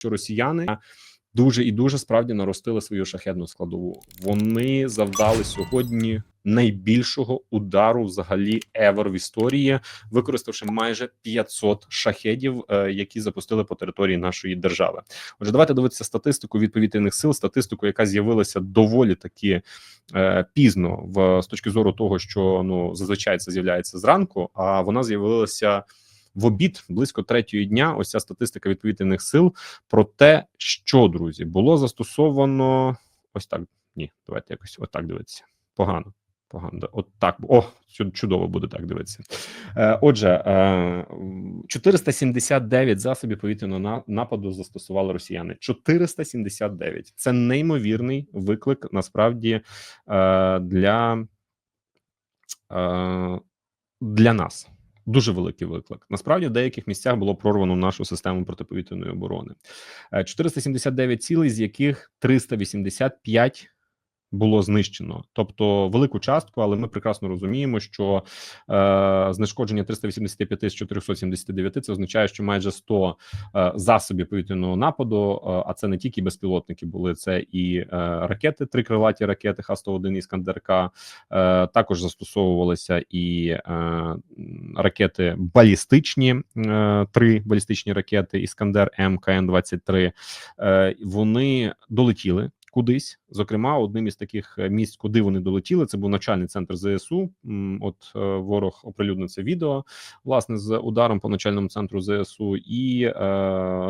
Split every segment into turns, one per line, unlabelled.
що росіяни дуже і дуже справді наростили свою шахедну складову. Вони завдали сьогодні найбільшого удару взагалі евер в історії, використавши майже 500 шахедів, е, які запустили по території нашої держави. Отже, давайте дивитися статистику від повітряних сил, статистику, яка з'явилася доволі таки е, пізно, в з точки зору того, що ну зазвичай це з'являється зранку, а вона з'явилася в обід близько третьої дня. Ось ця статистика від повітряних сил про те, що друзі було застосовано. Ось так. Ні, давайте якось отак дивитися. Погано. Погано, от так о чудово буде так дивитися. Е, отже, е, 479 засобів повітряного на- нападу застосували росіяни. 479. Це неймовірний виклик насправді е, для, е, для нас. Дуже великий виклик. Насправді в деяких місцях було прорвано нашу систему протиповітряної оборони. Е, 479 цілей, з яких 385 було знищено, тобто велику частку, але ми прекрасно розуміємо, що е, знешкодження 385 з 479 це означає, що майже 100 е, засобів повітряного нападу. е, а це не тільки безпілотники, були це і е, ракети, три крилаті ракети Х-101 Іскандер-К, е, також застосовувалися і е, ракети балістичні, е, три балістичні ракети Іскандер М КН-23. Е, вони долетіли кудись. Зокрема, одним із таких е, місць, куди вони долетіли, це був навчальний центр ЗСУ. От е, ворог оприлюднив це відео власне з ударом по навчальному центру ЗСУ, і е,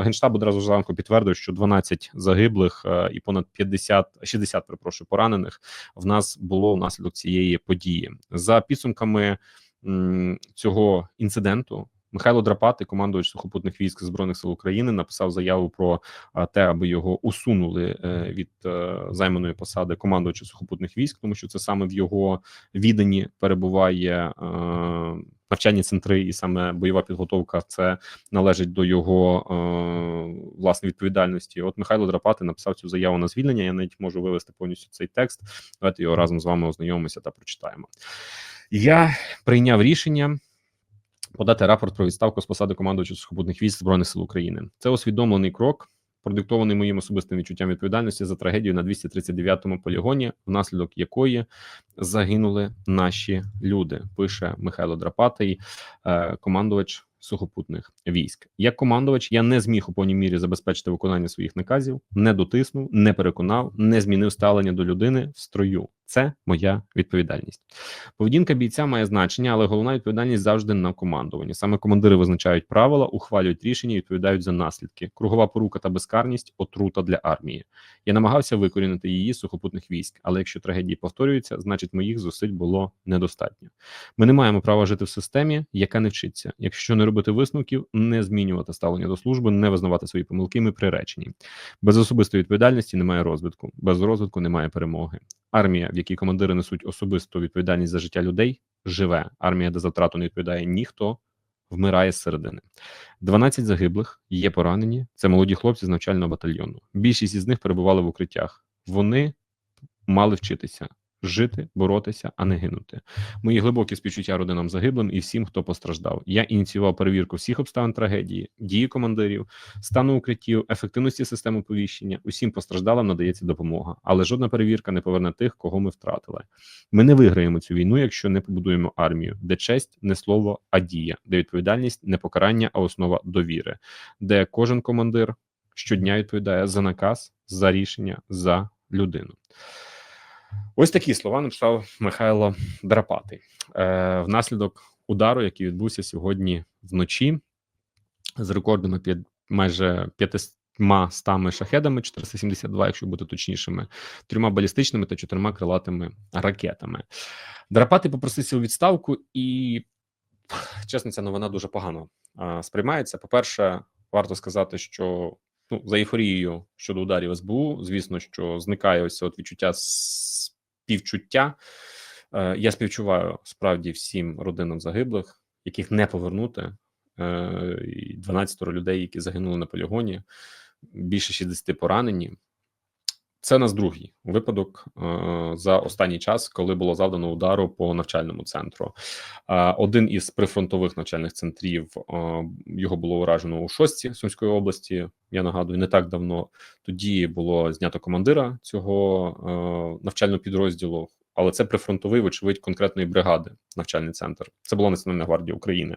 генштаб одразу зранку підтвердив, що 12 загиблих е, і понад 50, 60, перепрошую, поранених в нас було внаслідок цієї події. За підсумками цього інциденту. Михайло Драпати, командувач сухопутних військ збройних сил України, написав заяву про те, аби його усунули е, від е, займаної посади командувача сухопутних військ, тому що це саме в його відданні перебуває е, навчальні центри, і саме бойова підготовка це належить до його е, відповідальності. От Михайло Драпати написав цю заяву на звільнення. Я навіть можу вивести повністю цей текст. Давайте його разом з вами ознайомимося та прочитаємо. Я прийняв рішення подати рапорт про відставку з посади командувача сухопутних військ збройних сил України. Це усвідомлений крок, продиктований моїм особистим відчуттям відповідальності за трагедію на 239-му полігоні, внаслідок якої загинули наші люди. Пише Михайло Драпатий, е, командувач сухопутних військ. Як командувач, я не зміг у повній мірі забезпечити виконання своїх наказів, не дотиснув, не переконав, не змінив ставлення до людини в строю. Це моя відповідальність. Поведінка бійця має значення, але головна відповідальність завжди на командуванні. Саме командири визначають правила, ухвалюють рішення, і відповідають за наслідки. Кругова порука та безкарність отрута для армії. Я намагався викорінити її з сухопутних військ, але якщо трагедії повторюються, значить моїх зусиль було недостатньо. Ми не маємо права жити в системі, яка не вчиться. Якщо не робити висновків, не змінювати ставлення до служби, не визнавати свої помилки, ми приречені. Без особистої відповідальності немає розвитку, без розвитку немає перемоги. Армія, якій командири несуть особисту відповідальність за життя людей, живе. Армія, де за втрату не відповідає ніхто, вмирає зсередини. 12 загиблих, є поранені. Це молоді хлопці з навчального батальйону. Більшість із них перебували в укриттях. Вони мали вчитися. Жити, боротися, а не гинути. Мої глибокі співчуття родинам загиблим і всім, хто постраждав. Я ініціював перевірку всіх обставин трагедії, дії командирів, стану укриттів, ефективності системи оповіщення. Усім постраждалим надається допомога, але жодна перевірка не поверне тих, кого ми втратили. Ми не виграємо цю війну, якщо не побудуємо армію, де честь не слово, а дія, де відповідальність не покарання, а основа довіри, де кожен командир щодня відповідає за наказ, за рішення, за людину. Ось такі слова написав Михайло Драпатий е, внаслідок удару, який відбувся сьогодні вночі з рекордами під майже 500 стами шахедами, 472, якщо бути точнішими, трьома балістичними та чотирма крилатими ракетами. Драпатий попросився у відставку, і чесно, ця новина дуже погано е, сприймається. По-перше, варто сказати, що ну, за ейфорією щодо ударів СБУ, звісно, що зникає ось от відчуття співчуття. Е, Я співчуваю справді всім родинам загиблих, яких не повернути. Е, 12 людей, які загинули на полігоні, більше 60 поранені. Це нас другий випадок е, за останній час, коли було завдано удару по навчальному центру. Е, один із прифронтових навчальних центрів е, його було уражено у шостці Сумської області. Я нагадую, не так давно тоді було знято командира цього навчального підрозділу. Але це прифронтовий, вочевидь, конкретної бригади, навчальний центр. Це була Національна гвардія України.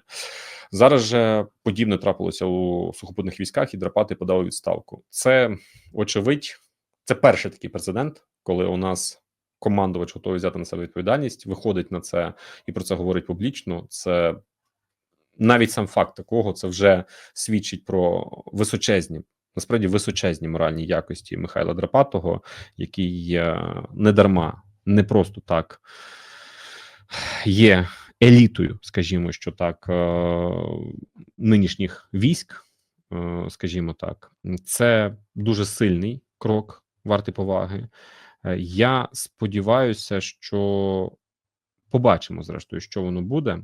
Зараз же подібне трапилося у сухопутних військах, і драпати подали відставку. Це очевидь, це перший такий прецедент, коли у нас командувач готовий взяти на себе відповідальність, виходить на це і про це говорить публічно. Це навіть сам факт такого це вже свідчить про височезні. Насправді височезні моральні якості Михайла Драпатого, який е, не дарма, не просто так є елітою, скажімо, що так, е, нинішніх військ, е, скажімо так, це дуже сильний крок, вартий поваги. Е, Я сподіваюся, що побачимо, зрештою, що воно буде.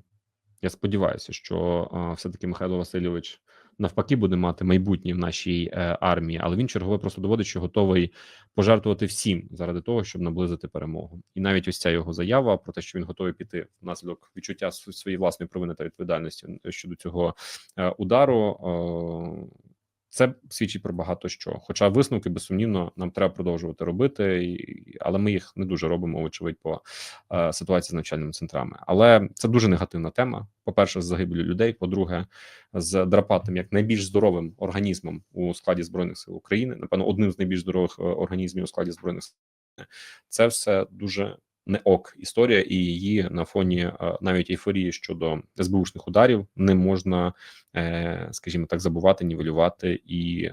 Я сподіваюся, що е, все-таки Михайло Васильович навпаки буде мати майбутнє в нашій е, армії, але він чергове просто доводить, що готовий пожертвувати всім заради того, щоб наблизити перемогу. І навіть ось ця його заява про те, що він готовий піти внаслідок відчуття своєї власної провини та відповідальності щодо цього удару. Це свідчить про багато що. Хоча висновки безсумнівно нам треба продовжувати робити, але ми їх не дуже робимо, очевидь, по е, ситуації з навчальними центрами. Але це дуже негативна тема. По-перше, з загибелю людей. По-друге, з драпатим як найбільш здоровим організмом у складі збройних сил України. Напевно, одним з найбільш здорових е, організмів у складі збройних сил. Це все дуже не ок історія, і її на фоні е, навіть ейфорії щодо СБУшних ударів не можна, е, скажімо так, забувати, нівелювати і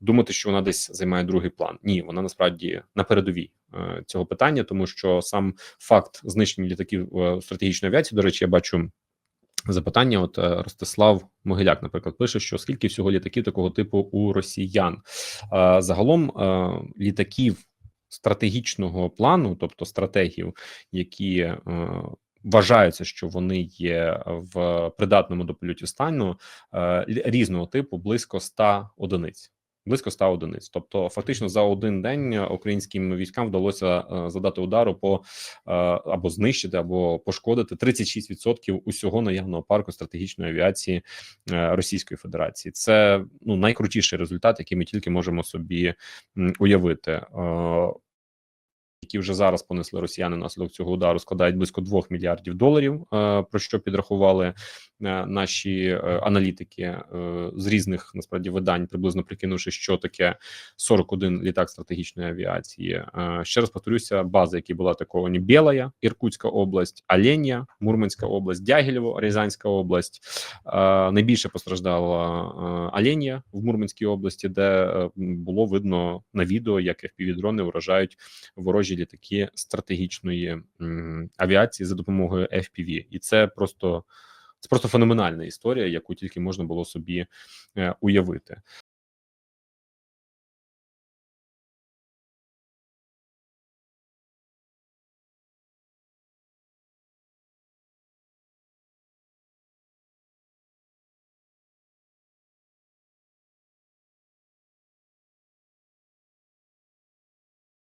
думати, що вона десь займає другий план. Ні, вона насправді на передовій е, цього питання, тому що сам факт знищення літаків стратегічної авіації, до речі, я бачу. Запитання, от Ростислав Могиляк, наприклад, пише, що скільки всього літаків такого типу у росіян загалом літаків стратегічного плану, тобто стратегів, які е, вважаються, що вони є в придатному до польотів стану е, різного типу, близько 100 одиниць. Близько 100 одиниць. Тобто, фактично за один день українським військам вдалося е, задати удару по е, або знищити, або пошкодити 36% усього наявного парку стратегічної авіації е, Російської Федерації. Це ну найкрутіший результат, який ми тільки можемо собі уявити. Які вже зараз понесли росіяни наслідок цього удару, складають близько 2 мільярдів доларів. е, Про що підрахували е, наші е, аналітики з різних насправді видань, приблизно прикинувши, що таке 41 літак стратегічної авіації. Ще раз повторюся, база, які була атаковані Білая, Іркутська область, Оленя, Мурманська область, Дягілєво, Рязанська область. Найбільше постраждала Оленя в Мурманській області, де було видно на відео, як FPV-дрони вражають ворожі літаки стратегічної авіації за допомогою FPV. і це просто. Це просто феноменальна історія, яку тільки можна було собі е, уявити.